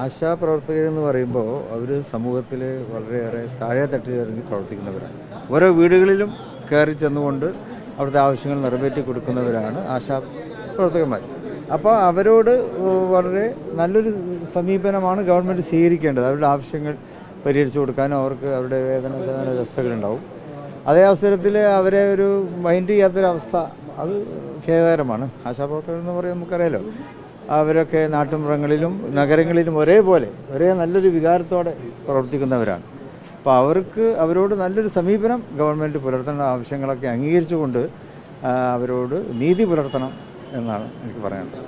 ആശാപ്രവർത്തകർ എന്ന് പറയുമ്പോൾ അവർ സമൂഹത്തിൽ വളരെയേറെ താഴെ തട്ടിൽ ഇറങ്ങി പ്രവർത്തിക്കുന്നവരാണ്. ഓരോ വീടുകളിലും കയറി ചെന്നുകൊണ്ട് അവിടുത്തെ ആവശ്യങ്ങൾ നിറവേറ്റി കൊടുക്കുന്നവരാണ് ആശാ പ്രവർത്തകന്മാർ അപ്പോൾ അവരോട് വളരെ നല്ലൊരു സമീപനമാണ് ഗവൺമെന്റ് സ്വീകരിക്കേണ്ടത്. അവരുടെ ആവശ്യങ്ങൾ പരിഹരിച്ചു കൊടുക്കാനും അവർക്ക് അവരുടെ വേദന വ്യവസ്ഥകളുണ്ടാവും. അതേ അവസരത്തിൽ അവരെ ഒരു മൈൻഡ് ചെയ്യാത്തൊരവസ്ഥ അത് ഖേദകരമാണ്. ആശാപ്രവർത്തകർ എന്ന് പറയുമ്പോൾ നമുക്കറിയാലോ. അവരൊക്കെ നാട്ടുമ്പുറങ്ങളിലും നഗരങ്ങളിലും ഒരേപോലെ ഒരേ നല്ലൊരു വികാരത്തോടെ പ്രവർത്തിക്കുന്നവരാണ്. അപ്പോൾ അവർക്ക് അവരോട് നല്ലൊരു സമീപനം ഗവൺമെന്റ് പുലർത്തേണ്ട ആവശ്യങ്ങളൊക്കെ അംഗീകരിച്ചുകൊണ്ട് അവരോട് നീതി പുലർത്തണം എന്നാണ് എനിക്ക് പറയാനുള്ളത്.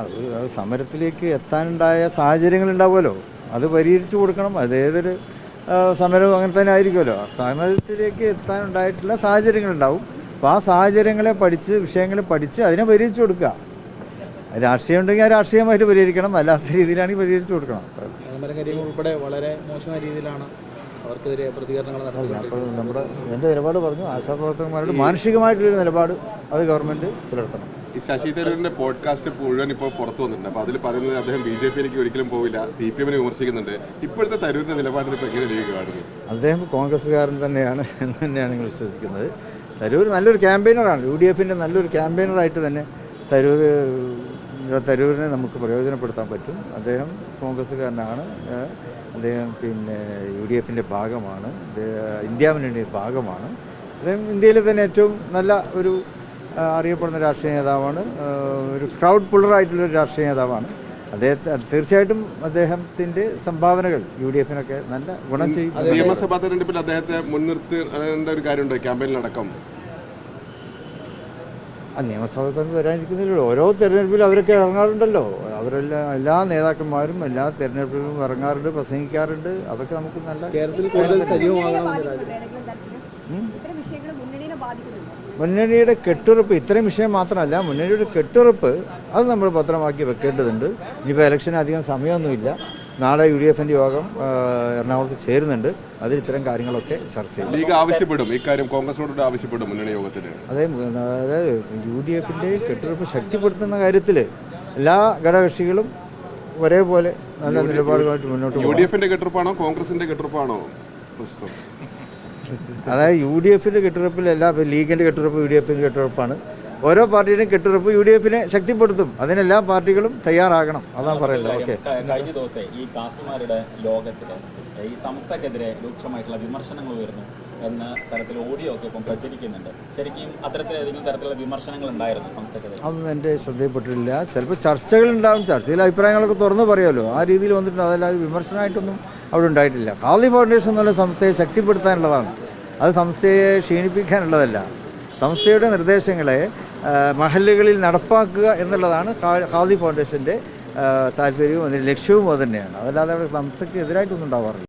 അത് സമരത്തിലേക്ക് എത്താനുണ്ടായ സാഹചര്യങ്ങൾ ഉണ്ടാവുമല്ലോ അത് പരിഹരിച്ചു കൊടുക്കണം. അത് ഏതൊരു സമരവും അങ്ങനെ തന്നെ ആയിരിക്കുമല്ലോ. സമരത്തിലേക്ക് എത്താനുണ്ടായിട്ടുള്ള സാഹചര്യങ്ങളുണ്ടാവും. അപ്പോൾ ആ സാഹചര്യങ്ങളെ പഠിച്ച് വിഷയങ്ങളെ പഠിച്ച് അതിനെ പരിഹരിച്ചു കൊടുക്കുക. രാഷ്ട്രീയം ഉണ്ടെങ്കിൽ ആ രാഷ്ട്രീയമായിട്ട് പരിഹരിക്കണം. അല്ലാത്ത രീതിയിലാണെങ്കിൽ പരിഹരിച്ചു കൊടുക്കണം. ഉൾപ്പെടെ വളരെ മോശമായ രീതിയിലാണ് അവർക്കെതിരെ പ്രതികരണങ്ങൾ നമ്മുടെ എന്റെ നിലപാട് പറഞ്ഞു. ആശാപ്രവർത്തകന്മാരോട് മാനുഷികമായിട്ടൊരു നിലപാട് അത് ഗവൺമെന്റ് പുലർത്തണം. ഈ ശശി തരൂരിന്റെ പോഡ്കാസ്റ്റ് മുഴുവൻ ഇപ്പോൾ പുറത്തു വന്നിട്ടുണ്ട്. അപ്പോൾ അതിൽ പറയുന്നത് അദ്ദേഹം ബി ജെ പിയിലേക്ക് ഒരിക്കലും പോവില്ല. സി പി എമ്മിനെ വിമർശിക്കുന്നുണ്ട്. ഇപ്പോഴത്തെ തരൂരിന്റെ നിലപാടിനെ ഇപ്പൊ എങ്ങനെ അദ്ദേഹം കോൺഗ്രസ്സുകാരൻ തന്നെയാണ് എന്ന് തന്നെയാണ് വിശ്വസിക്കുന്നത്. തരൂർ നല്ലൊരു ക്യാമ്പയിനറാണ് യു ഡി എഫിന്റെ നല്ലൊരു ക്യാമ്പയിനറായിട്ട് തന്നെ തരൂർ തരൂരിനെ നമുക്ക് പ്രയോജനപ്പെടുത്താൻ പറ്റും. അദ്ദേഹം കോൺഗ്രസ്സുകാരനാണ്. അദ്ദേഹം പിന്നെ യു ഡി എഫിന്റെ ഭാഗമാണ്. ഇന്ത്യ മുന്നണിയുടെ ഭാഗമാണ്. അദ്ദേഹം ഇന്ത്യയിലെ തന്നെ ഏറ്റവും നല്ല ഒരു അറിയപ്പെടുന്ന രാഷ്ട്രീയ നേതാവാണ്. ഒരു ക്രൗഡ് പുള്ളറായിട്ടുള്ളൊരു രാഷ്ട്രീയ നേതാവാണ്. അദ്ദേഹത്തെ തീർച്ചയായിട്ടും അദ്ദേഹത്തിന്റെ സംഭാവനകൾ യു ഡി എഫിനൊക്കെ നല്ല ഗുണം ചെയ്യും. നിയമസഭാ തെരഞ്ഞെടുപ്പിൽ അദ്ദേഹത്തെ മുൻനിർത്തേണ്ട ഒരു കാര്യമുണ്ട്? ക്യാമ്പയിനിലടക്കം. ആ തെരഞ്ഞെടുപ്പ് വരാനിരിക്കുന്നില്ലല്ലോ. ഓരോ തെരഞ്ഞെടുപ്പിലും അവരൊക്കെ ഇറങ്ങാറുണ്ടല്ലോ. അവരെല്ലാം എല്ലാ നേതാക്കന്മാരും എല്ലാ തെരഞ്ഞെടുപ്പിലും ഇറങ്ങാറുണ്ട് പ്രസംഗിക്കാറുണ്ട്. അതൊക്കെ നമുക്ക് നല്ല കേരളത്തിൽ കൂടുതൽ മുന്നണിയുടെ കെട്ടുറപ്പ് ഇത്രയും വിഷയം മാത്രമല്ല മുന്നണിയുടെ കെട്ടുറപ്പ് അത് നമ്മൾ ഭദ്രമാക്കി വെക്കേണ്ടതുണ്ട്. ഇനിയിപ്പോൾ ഇലക്ഷന് അധികം സമയമൊന്നുമില്ല. നാളെ യു ഡി എഫിന്റെ യോഗം എറണാകുളത്ത് ചേരുന്നുണ്ട്. അതിൽ ഇത്തരം കാര്യങ്ങളൊക്കെ ചർച്ച ചെയ്യും. ലീഗ് ആവശ്യപ്പെടും. ഇക്കാര്യം കോൺഗ്രസിനോട് ആവശ്യപ്പെടും മുന്നണി യോഗത്തിൽ അതെ അതായത് യു ഡി എഫിന്റെ കെട്ടുറപ്പ് ശക്തിപ്പെടുത്തുന്ന കാര്യത്തിൽ എല്ലാ ഘടകകക്ഷികളും ഒരേപോലെ നല്ല നിലപാടുമായിട്ട് മുന്നോട്ട് യു ഡി എഫിന്റെ കെട്ടുറപ്പാണോ കോൺഗ്രസിന്റെ കെട്ടുറപ്പാണോ അതായത് യു ഡി എഫിന്റെ കെട്ടുറപ്പിൽ എല്ലാ ഇപ്പം ലീഗിന്റെ കെട്ടുറപ്പ് യു ഡി എഫിന്റെ കെട്ടുറപ്പാണ് ഓരോ പാർട്ടിയുടെയും കെട്ടുറപ്പ് യു ഡി എഫിനെ ശക്തിപ്പെടുത്തും. അതിനെല്ലാ പാർട്ടികളും തയ്യാറാകണം അതാണ് പറയുന്നത് ഓക്കെ. കഴിഞ്ഞ ദിവസം ഈ കാസിമാരുടെ ലോകത്തിലെ ഈ സംസ്ഥക്കെതിരെ രൂക്ഷമായിട്ടുള്ള വിമർശനങ്ങൾ ഉയർന്നു. എന്ന തരത്തിൽ ഓഡിയോ ഒക്കെ ഇപ്പം പ്രചരിക്കുന്നുണ്ട്. ശരിക്കും അത്തരത്തിൽ ഏതെങ്കിലും തരത്തിലുള്ള വിമർശനങ്ങൾ ഉണ്ടായിരുന്നു സംസ്ഥക്കെതിരെ അതൊന്നും എന്റെ ശ്രദ്ധയിൽപ്പെട്ടിട്ടില്ല. ചിലപ്പോൾ ചർച്ചകൾ ഉണ്ടാവും. ചർച്ചയിൽ അഭിപ്രായങ്ങളൊക്കെ തുറന്ന് പറയുമല്ലോ. ആ രീതിയിൽ വന്നിട്ടുണ്ട്. അതല്ലാതെ വിമർശനമായിട്ടൊന്നും അവിടെ ഉണ്ടായിട്ടില്ല. കാളി ഫൗണ്ടേഷൻ എന്നുള്ള സംസ്ഥയെ ശക്തിപ്പെടുത്താനുള്ളതാണ്. അത് സംസ്ഥയെ ക്ഷീണിപ്പിക്കാനുള്ളതല്ല. സംസ്ഥയുടെ നിർദ്ദേശങ്ങളെ മഹല്ലുകളിൽ നടപ്പാക്കുക എന്നുള്ളതാണ് ഖാദി ഫൗണ്ടേഷന്റെ താല്പര്യവും അതിന്റെ ലക്ഷ്യവും അത് തന്നെയാണ് അതല്ലാതെ അവിടെ സംസ്ഥയ്ക്ക് എതിരായിട്ടൊന്നും ഉണ്ടാവാറില്ല.